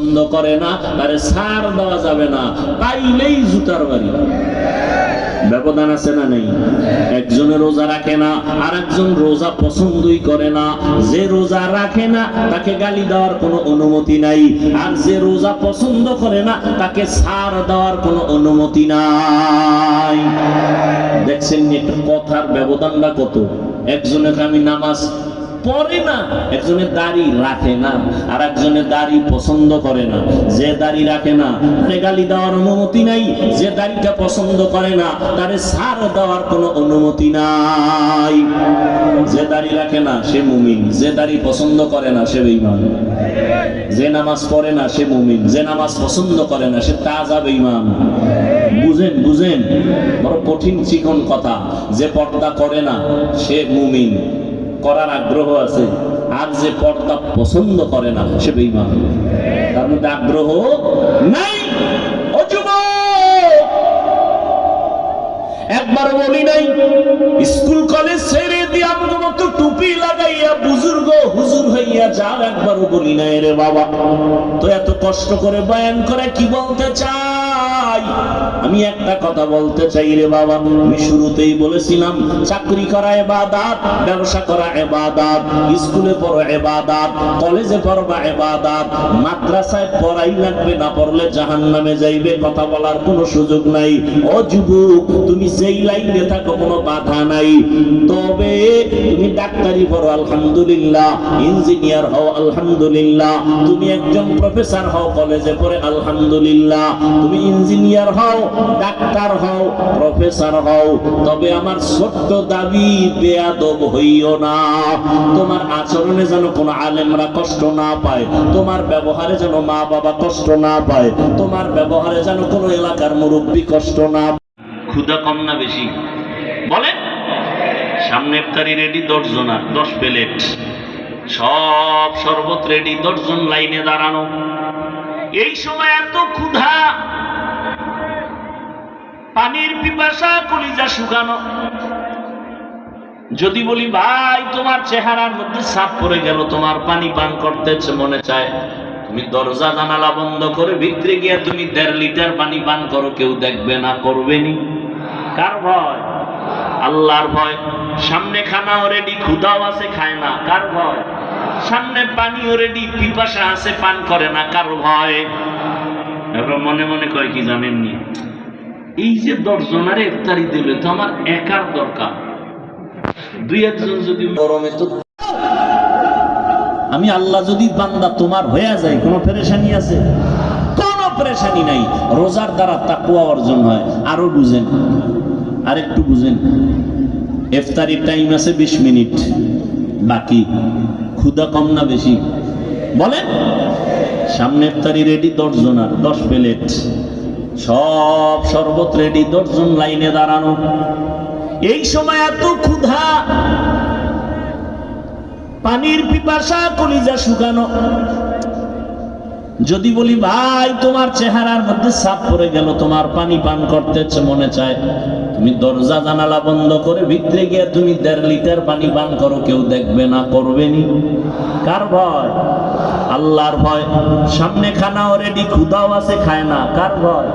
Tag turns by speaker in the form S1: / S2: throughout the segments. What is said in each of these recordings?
S1: পছন্দ করে না, তারে সার দেওয়া যাবে না। পাইলেই জুতার বাড়ি। ব্যবধান আছে না নেই? একজনে রোজা রাখে না আর একজন রোজা পছন্দই করে না। যে রোজা রাখে না, তাকে গালি দেওয়ার কোনো অনুমতি নাই। আর যে রোজা পছন্দ করে না, তাকে সার দেওয়ার কোনো অনুমতি নাই। দেখছেন একটা কথার ব্যবধানটা কত? একজনে আমি নামাজ পরে না একজনের দাড়ি রাখে না আর একজনের দাড়ি পছন্দ করে না। যে দাড়ি রাখে না তারে গালি দেওয়ার অনুমতি নাই। যে দাড়িটা পছন্দ করে না, তারে সার দেওয়ার কোনো অনুমতি নাই। যে দাড়ি রাখে না, সে মুমিন। যে দাড়ি পছন্দ করে না, সে বেঈমান। যে নামাজ পড়ে না, সে মুমিন। যে নামাজ পছন্দ করে না, সে তাজা বেঈমান। বুঝেন বুঝেন? বড় কঠিন চিকন কথা। যে পর্দা করে না, সে মুমিন। করার আগ্রহ আছে, আর যে পর্দা পছন্দ করে না, সে বেঈমান। তার মধ্যে আগ্রহ নাই। একবার বলি নাই, স্কুল কলেজ ছেড়ে দিয়ে আমার মতো টুপি লাগাইয়া বুজুর্গ, হুজুর হইয়া যাও একবারও বলি নাই রে বাবা। তো এত কষ্ট করে বয়ান করে কি বলতে চাই আমি একটা কথা বলতে চাই রে বাবা। আমি শুরুতেই বলেছিলাম, চাকরি করা এবাদাত, ব্যবসা করা এবাদাত, স্কুলে পড়ো এবাদাত, কলেজে পড়বা এবাদাত, মাদ্রাসায় পড়াই লাগবে না পড়লে জাহান্নামে যাইবে, কথা বলার কোনো সুযোগ নাই। ও যুবক, তুমি যেই লাইনে থাকো কোনো বাধা নাই। তবে তুমি ডাক্তারি পড়ো, আলহামদুলিল্লাহ। ইঞ্জিনিয়ার হও, আলহামদুলিল্লাহ। তুমি একজন প্রফেসর হও, কলেজে পড়ে, আলহামদুলিল্লাহ। তুমি ইঞ্জিনিয়ার হও, ডাক্তার হও প্রফেসর হও, তবে আমার ছোট্ট দাবি, বেয়াদব হইও না। তোমার আচরণে যেন কোনো আলেমরা কষ্ট না পায়, তোমার ব্যবহারে যেন মা বাবা কষ্ট না পায়, তোমার ব্যবহারে যেন কোনো এলাকার মুরব্বী কষ্ট না ক্ষুদা কম না বেশি? বলেন। সামনে ইফতারি রেডি দশ জনার দশ প্লেট। সব শরবত রেডি দশজন লাইনে দাঁড়ানো। এই সময় এত ক্ষুধা পানির পিপাসা, কলিজা শুকানো। যদি বলি, ভাই, তোমার চেহারার মধ্যে সাপ পড়ে গেল, তোমার পানি পান করতে মনে চায়। তুমি দরজা জানালা বন্ধ করে ভিতরে গিয়ে তুমি দেড় লিটার পানি পান করো, কেউ দেখবে না, করবে নি? কার ভয়? আল্লাহর ভয়। সামনে খানাও রেডি ক্ষুদাও আছে, খায় না, কার ভয়? সামনে পানিও রেডি পিপাসা আছে, পান করে না, কার ভয়? এবার মনে মনে কয় কি জানেননি? এই যে দশজনারে ইফতারি দিলে তো আমার একার দরকার। দুই একজন যদি গরমে তো আমি আল্লাহ যদি বান্দা তোমার হয়ে যায়, কোনো পেরেশানি আছে? কোনো পেরেশানি নাই। রোজার দ্বারা তাকুয়া অর্জন হয়। আরও বুঝেন। আর একটু বুঝেন। ইফতারি টাইম আছে বিশ মিনিট। বাকি ক্ষুদা কম না বেশি? বলেন। সামনে ইফতারি রেডি দশ জনার দশ প্লেট। সব শরবত রেডি দশজন লাইনে দাঁড়ানো। এই সময় এত ক্ষুধা। পানির পিপাসা, কলিজা শুকানো। যদি বলি, ভাই, তোমার চেহারার মধ্যে সাপ পড়ে গেল, তোমার পানি পান করতে মনে চায়। তুমি দরজা জানালা বন্ধ করে ভিতরে গিয়ে তুমি দেড় লিটার পানি পান করো, কেউ দেখবে না, করবে নি। কার ভয়? আল্লাহর ভয়। সামনে খানাও রেডি ক্ষুদাও আছে, খায় না। কার ভয়?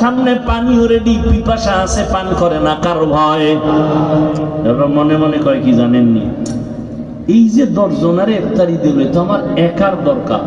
S1: সামনে পানিও রেডি পিপাসা আছে, পান করে না, কার ভয়। মনে মনে কয় কি জানেননি? এই যে দশজনারে ইফতারি দেবে তো আমার একার দরকার।